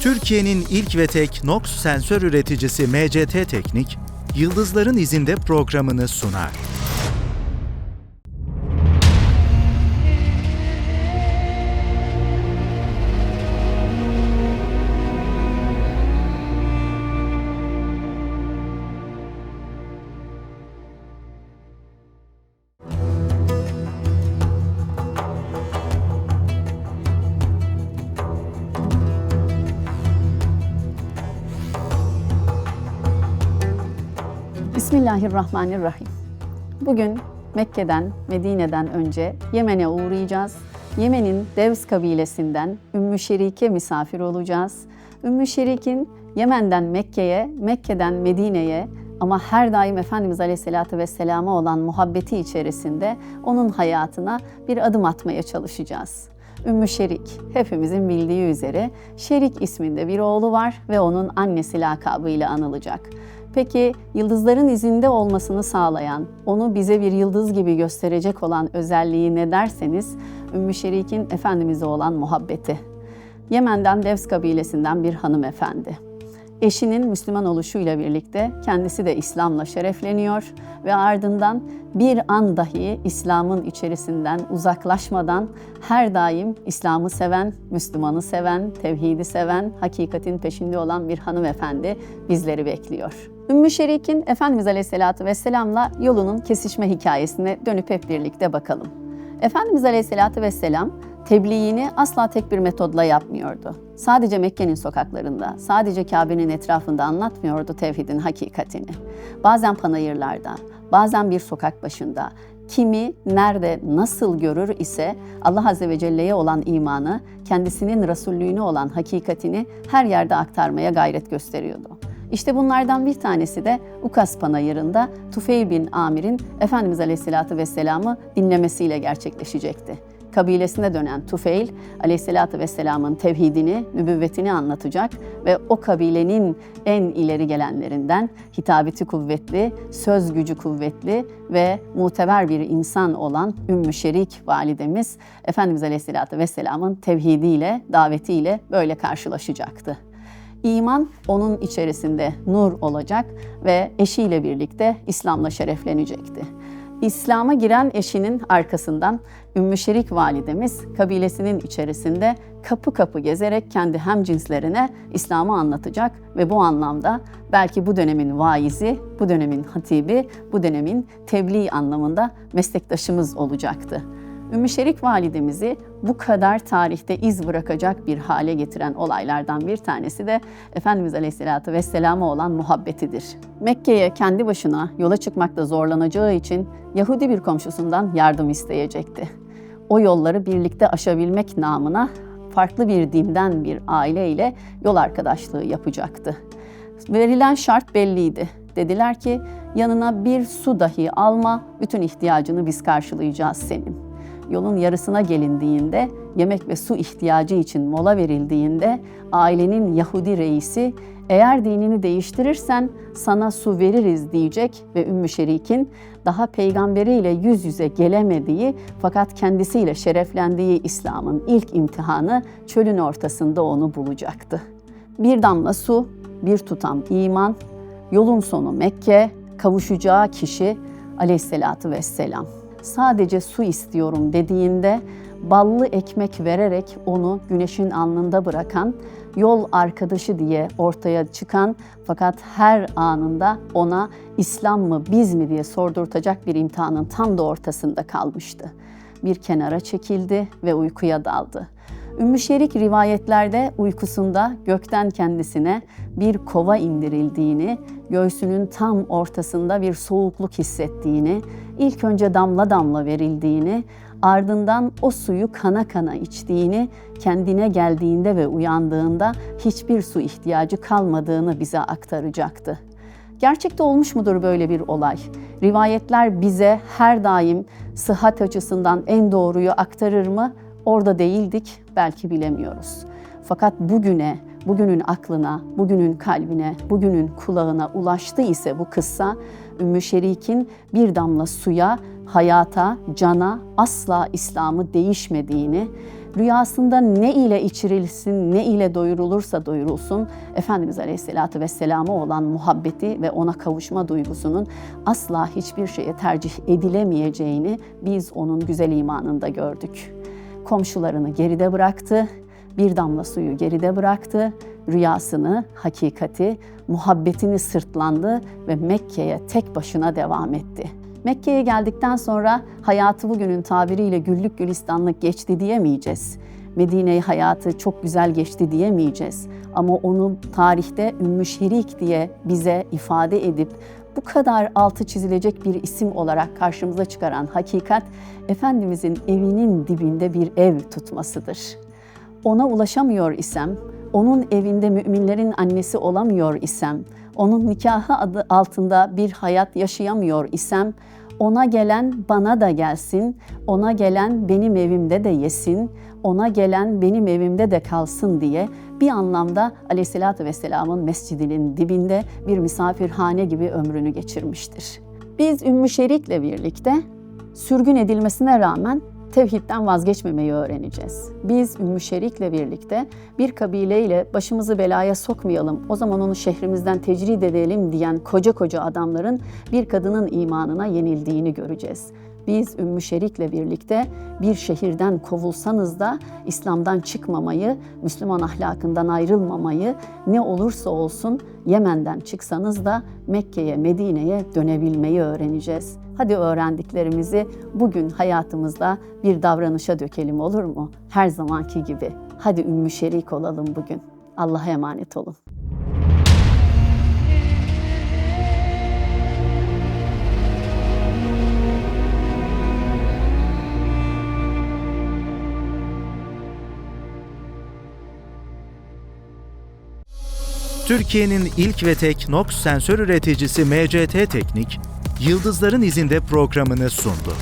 Türkiye'nin ilk ve tek NOx sensör üreticisi MCT Teknik, Yıldızların İzinde programını sunar. Bismillahirrahmanirrahim. Bugün Mekke'den, Medine'den önce Yemen'e uğrayacağız. Yemen'in Devs kabilesinden Ümmü Şerik'e misafir olacağız. Ümmü Şerik'in Yemen'den Mekke'ye, Mekke'den Medine'ye ama her daim Efendimiz Aleyhisselatü Vesselam'a olan muhabbeti içerisinde onun hayatına bir adım atmaya çalışacağız. Ümmü Şerik, hepimizin bildiği üzere Şerik isminde bir oğlu var ve onun annesi lakabıyla anılacak. Peki yıldızların izinde olmasını sağlayan, onu bize bir yıldız gibi gösterecek olan özelliği ne derseniz Ümmü Şerik'in Efendimiz'e olan muhabbeti. Yemen'den Devs kabilesinden bir hanımefendi. Eşinin Müslüman oluşuyla birlikte kendisi de İslam'la şerefleniyor ve ardından bir an dahi İslam'ın içerisinden uzaklaşmadan her daim İslam'ı seven, Müslüman'ı seven, tevhidi seven, hakikatin peşinde olan bir hanımefendi bizleri bekliyor. Ümmü Şerik'in Efendimiz Aleyhisselatü Vesselam'la yolunun kesişme hikayesine dönüp hep birlikte bakalım. Efendimiz Aleyhisselatü Vesselam tebliğini asla tek bir metodla yapmıyordu. Sadece Mekke'nin sokaklarında, sadece Kabe'nin etrafında anlatmıyordu tevhidin hakikatini. Bazen panayırlarda, bazen bir sokak başında, kimi, nerede, nasıl görür ise Allah Azze ve Celle'ye olan imanı, kendisinin Resullüğüne olan hakikatini her yerde aktarmaya gayret gösteriyordu. İşte bunlardan bir tanesi de Ukas Panayırı'nda Tufeyl bin Amir'in Efendimiz Aleyhisselatü Vesselam'ı dinlemesiyle gerçekleşecekti kabilesine dönen Tufeil, aleyhissalatü vesselamın tevhidini, nübüvvetini anlatacak ve o kabilenin en ileri gelenlerinden hitabeti kuvvetli, söz gücü kuvvetli ve muteber bir insan olan Ümmü Şerik validemiz Efendimiz Aleyhisselatü Vesselam'ın tevhidiyle, davetiyle böyle karşılaşacaktı. İman onun içerisinde nur olacak ve eşiyle birlikte İslam'la şereflenecekti. İslam'a giren eşinin arkasından Ümmü Şerik validemiz kabilesinin içerisinde kapı kapı gezerek kendi hemcinslerine İslam'ı anlatacak ve bu anlamda belki bu dönemin vaizi, bu dönemin hatibi, bu dönemin tebliğ anlamında meslektaşımız olacaktı. Ümmü Şerik validemizi bu kadar tarihte iz bırakacak bir hale getiren olaylardan bir tanesi de Efendimiz Aleyhisselatü Vesselam'a olan muhabbetidir. Mekke'ye kendi başına yola çıkmakta zorlanacağı için Yahudi bir komşusundan yardım isteyecekti. O yolları birlikte aşabilmek namına farklı bir dinden bir aile ile yol arkadaşlığı yapacaktı. Verilen şart belliydi. Dediler ki yanına bir su dahi alma, bütün ihtiyacını biz karşılayacağız senin yolun yarısına gelindiğinde, yemek ve su ihtiyacı için mola verildiğinde ailenin Yahudi reisi eğer dinini değiştirirsen sana su veririz diyecek ve Ümmü Şerik'in daha peygamberiyle yüz yüze gelemediği fakat kendisiyle şereflendiği İslam'ın ilk imtihanı çölün ortasında onu bulacaktı. Bir damla su, bir tutam iman, yolun sonu Mekke, kavuşacağı kişi aleyhissalatü vesselam sadece su istiyorum dediğinde ballı ekmek vererek onu güneşin alnında bırakan, yol arkadaşı diye ortaya çıkan fakat her anında ona İslam mı biz mi diye sordurtacak bir imtihanın tam da ortasında kalmıştı. Bir kenara çekildi ve uykuya daldı. Ümmü Şerik rivayetlerde uykusunda gökten kendisine bir kova indirildiğini, göğsünün tam ortasında bir soğukluk hissettiğini, ilk önce damla damla verildiğini, ardından o suyu kana kana içtiğini, kendine geldiğinde ve uyandığında hiçbir su ihtiyacı kalmadığını bize aktaracaktı. Gerçekte olmuş mudur böyle bir olay? Rivayetler bize her daim sıhhat açısından en doğruyu aktarır mı? Orada değildik, belki bilemiyoruz. Fakat bugüne, bugünün aklına, bugünün kalbine, bugünün kulağına ulaştı ise bu kıssa Ümmü Şerik'in bir damla suya, hayata, cana asla İslam'ı değişmediğini, Rüyasında ne ile içirilsin, ne ile doyurulursa doyurulsun, Efendimiz Aleyhisselatü Vesselam'a olan muhabbeti ve ona kavuşma duygusunun asla hiçbir şeye tercih edilemeyeceğini biz onun güzel imanında gördük. Komşularını geride bıraktı, bir damla suyu geride bıraktı, rüyasını, hakikati, muhabbetini sırtlandı ve Mekke'ye tek başına devam etti. Mekke'ye geldikten sonra hayatı bugünün tabiriyle güllük gülistanlık geçti diyemeyeceğiz. Medine hayatı çok güzel geçti diyemeyeceğiz. Ama onu tarihte Ümmü Şerik diye bize ifade edip bu kadar altı çizilecek bir isim olarak karşımıza çıkaran hakikat Efendimizin evinin dibinde bir ev tutmasıdır. Ona ulaşamıyor isem, onun evinde müminlerin annesi olamıyor isem, onun nikahı adı altında bir hayat yaşayamıyor isem, ona gelen bana da gelsin, ona gelen benim evimde de yesin, ona gelen benim evimde de kalsın diye bir anlamda Aleyhisselatü Vesselam'ın mescidinin dibinde bir misafirhane gibi ömrünü geçirmiştir. Biz Ümmü Şerik'le birlikte sürgün edilmesine rağmen tevhidden vazgeçmemeyi öğreneceğiz. Biz Ümmü Şerik'le birlikte bir kabileyle başımızı belaya sokmayalım, o zaman onu şehrimizden tecrid edelim diyen koca koca adamların bir kadının imanına yenildiğini göreceğiz. Biz Ümmü Şerik'le birlikte bir şehirden kovulsanız da İslam'dan çıkmamayı, Müslüman ahlakından ayrılmamayı, ne olursa olsun Yemen'den çıksanız da Mekke'ye, Medine'ye dönebilmeyi öğreneceğiz. Hadi öğrendiklerimizi bugün hayatımızda bir davranışa dökelim olur mu? Her zamanki gibi. Hadi Ümmü Şerik olalım bugün. Allah'a emanet olun. Türkiye'nin ilk ve tek NOx sensör üreticisi MCT Teknik, Yıldızların İzinde programını sundu.